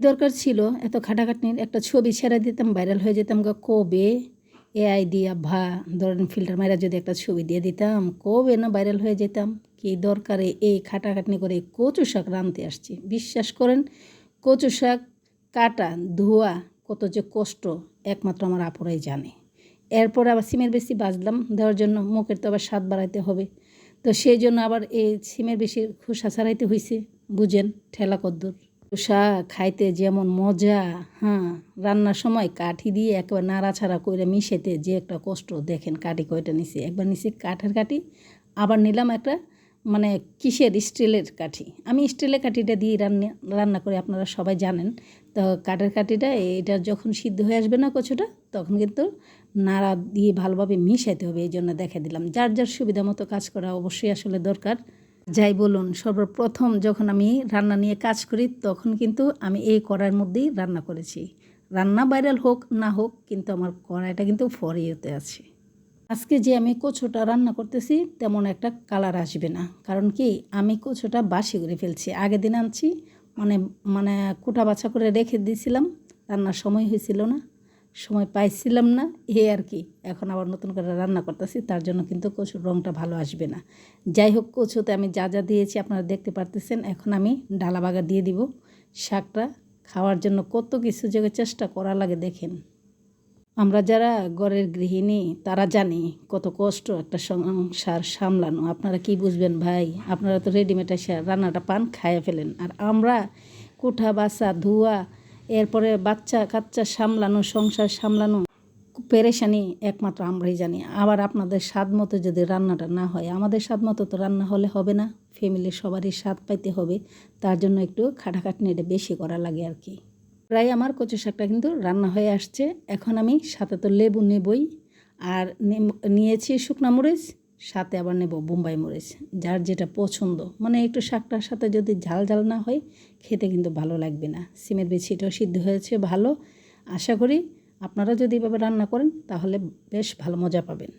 দরকার ছিল, এত খাটাখাটনির একটা ছবি ছেড়ে দিতাম ভাইরাল হয়ে যেতাম গা, কবে? এআই দিয়া ভা, ধরেন ফিল্টার মাইরা যদি একটা ছবি দিয়ে দিতাম, কবে না ভাইরাল হয়ে যেতাম? কি দরকারে এই খাটাখাটনি করে কচু শাক রাঁধতে আসছি। বিশ্বাস করেন, কচু শাক কাটা, ধোয়া, কত যে কষ্ট, একমাত্র আমার আপুরাই জানে। এরপর আবার সিমের বেশি বাজলাম, দেওয়ার জন্য মুখের তো আবার স্বাদ বাড়াইতে হবে। তো সেই জন্য আবার এই সিমের বেশি খোসা ছাড়াইতে হয়েছে বুঝেন, ঠেলা কদ্দুর। খোসা খাইতে যেমন মজা হ্যাঁ রান্নার সময় কাঠি দিয়ে একবার নাড়াছাড়া করে মিশেতে যে একটা কষ্ট, দেখেন কাঠি কয়টা নিছি। একবার নিছি কাঠের কাঠি, আবার নিলাম একটা মানে কিসের স্টিলের কাঠি। আমি স্টিলের কাঠিটা দিয়ে রান্না রান্না করি, আপনারা সবাই জানেন। তো কাঠের কাঠিটা এটা যখন সিদ্ধ হয়ে আসবে না কচুটা, তখন কিন্তু নাড়া দিয়ে ভালোভাবে মিশাইতে হবে এই জন্য দেখা দিলাম। যার যার সুবিধা মতো কাজ করা অবশ্যই আসলে দরকার। যাই বলুন, সর্বপ্রথম যখন আমি রান্না নিয়ে কাজ করি, তখন কিন্তু আমি এই কড়াইয়ের মধ্যেই রান্না করেছি। রান্না ভাইরাল হোক না হোক, কিন্তু আমার কড়াইটা কিন্তু ফরিয়েতে আছে। আজকে যে আমি কচুটা রান্না করতেছি, তেমন একটা কালার আসবে না। কারণ কি, আমি কচুটা বাসি করে ফেলছি। আগের দিন আনছি মানে মানে কুটা বাছা করে রেখে দিয়েছিলাম। রান্নার সময় হয়েছিল না। সময় পাইছিলাম না, এ আর কি। এখন আবার নতুন করে রান্না করতেছি, তার জন্য কিন্তু কচুর রঙটা ভালো আসবে না। যাই হোক, কচুতে আমি যা যা দিয়েছি আপনারা দেখতে পারতেছেন, এখন আমি ডালা বাগা দিয়ে দিব শাকটা। খাওয়ার জন্য কত কিছু জায়গায় চেষ্টা করা লাগে, দেখেন। আমরা যারা ঘরের গৃহিণী, তারা জানি কত কষ্ট একটা সংসার সামলানো। আপনারা কি বুঝবেন ভাই? আপনারা তো রেডিমেড এসে রান্নাটা পান, খাইয়ে ফেলেন। আর আমরা কুঠা বাসা ধোয়া এরপরে বাচ্চা কাচ্চা সামলানো, সংসার সামলানো, পেরেশানি একমাত্র আমরাই জানি। আবার আপনাদের স্বাদ মতো যদি রান্নাটা না হয়, আমাদের স্বাদ মতো তো রান্না হলে হবে না। ফ্যামিলির সবারই স্বাদ পাইতে হবে। তার জন্য একটু খাটাখাটনি এটা বেশি করা লাগে আর কি। প্রায় আমার কচু শাকটা কিন্তু রান্না হয়ে আসছে। এখন আমি সাথে তো লেবু নেবই। আর নিয়েছি শুকনা মরিচ সাথে আবার নেব বোম্বাই মরিচ, যার যেটা পছন্দ। মানে একটু শাকটার সাথে যদি ঝাল ঝাল না হয়, খেতে কিন্তু ভালো লাগবে না। সিমের বিছিটাও সিদ্ধ হয়েছে, ভালো। আশা করি আপনারা যদি এভাবে রান্না করেন, তাহলে বেশ ভালো মজা পাবেন।